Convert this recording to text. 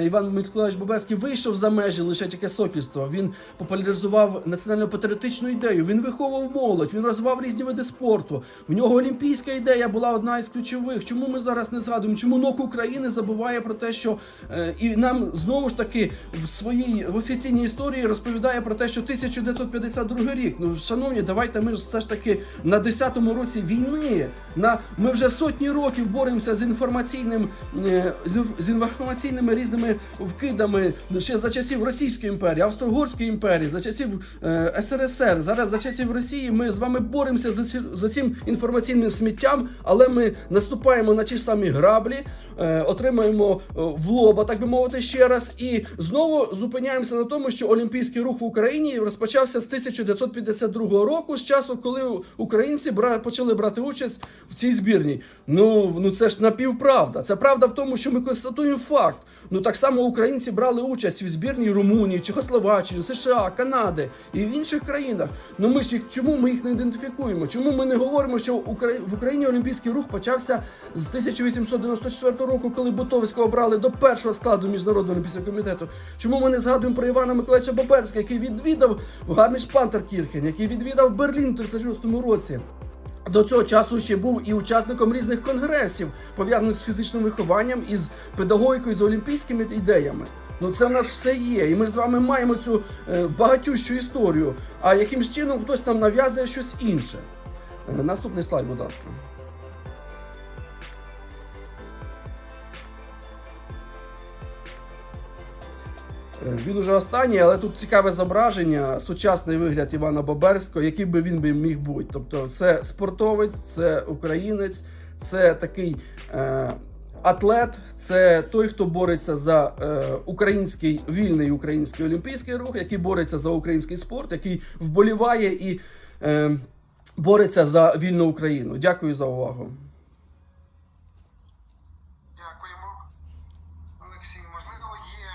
Іван Миколаївич Боберський вийшов за межі лише тільки сокільства. Він популяризував національно-патріотичну ідею. Він виховував молодь, він розвивав різні види спорту. В нього олімпійська ідея була одна із ключових. Чому ми зараз не згадуємо? Чому НОК України забуває про те, що е, і нам знову ж таки в своїй в офіційній історії розповідає про те, що 1952 рік. Ну шановні, давайте ми ж все ж таки на 10-му році війни. На ми вже сотні років боремося з інформаційним е, з з інформаційними різними вкидами ще за часів Російської імперії, Австро-Угорської імперії, за часів е, СРСР. Зараз за часів Росії ми з вами боремося за, ці- за цим інформаційним сміттям, але ми наступаємо на ті ж самі граблі, е, отримуємо е, в лоба, так би мовити, ще раз, і знову зупиняємося на тому, що олімпійський рух в Україні розпочався з 1952 року, з часу, коли українці бра- почали брати участь в цій збірній. Ну, ну це ж напівправда. Це правда в тому, що ми констатуємо факт. Ну так само українці брали участь в збірній Румунії, Чехословаччини, США, Канади і в інших країнах. Ну ми ж їх чому ми їх не ідентифікуємо? Чому ми не говоримо, що в Україні олімпійський рух почався з 1894 року, коли Бутовського обрали до першого складу міжнародного олімпійського комітету? Чому ми не згадуємо про Івана Миколаївича Боберського, який відвідав Гарміш Пантеркірхен, який відвідав Берлін в 36-му році? До цього часу ще був і учасником різних конгресів, пов'язаних з фізичним вихованням і з педагогікою, з олімпійськими ідеями. Ну це в нас все є, і ми з вами маємо цю е, багатющу історію. А якимсь чином хтось нам нав'язує щось інше. Е, наступний слайд, будь ласка. Він уже останній, але тут цікаве зображення, сучасний вигляд Івана Боберського, який би він би міг бути. Тобто, це спортовець, це українець, це такий е, атлет, це той, хто бореться за е, український вільний український олімпійський рух, який бореться за український спорт, який вболіває і е, бореться за вільну Україну. Дякую за увагу. Дякуємо. Олексій, можливо, є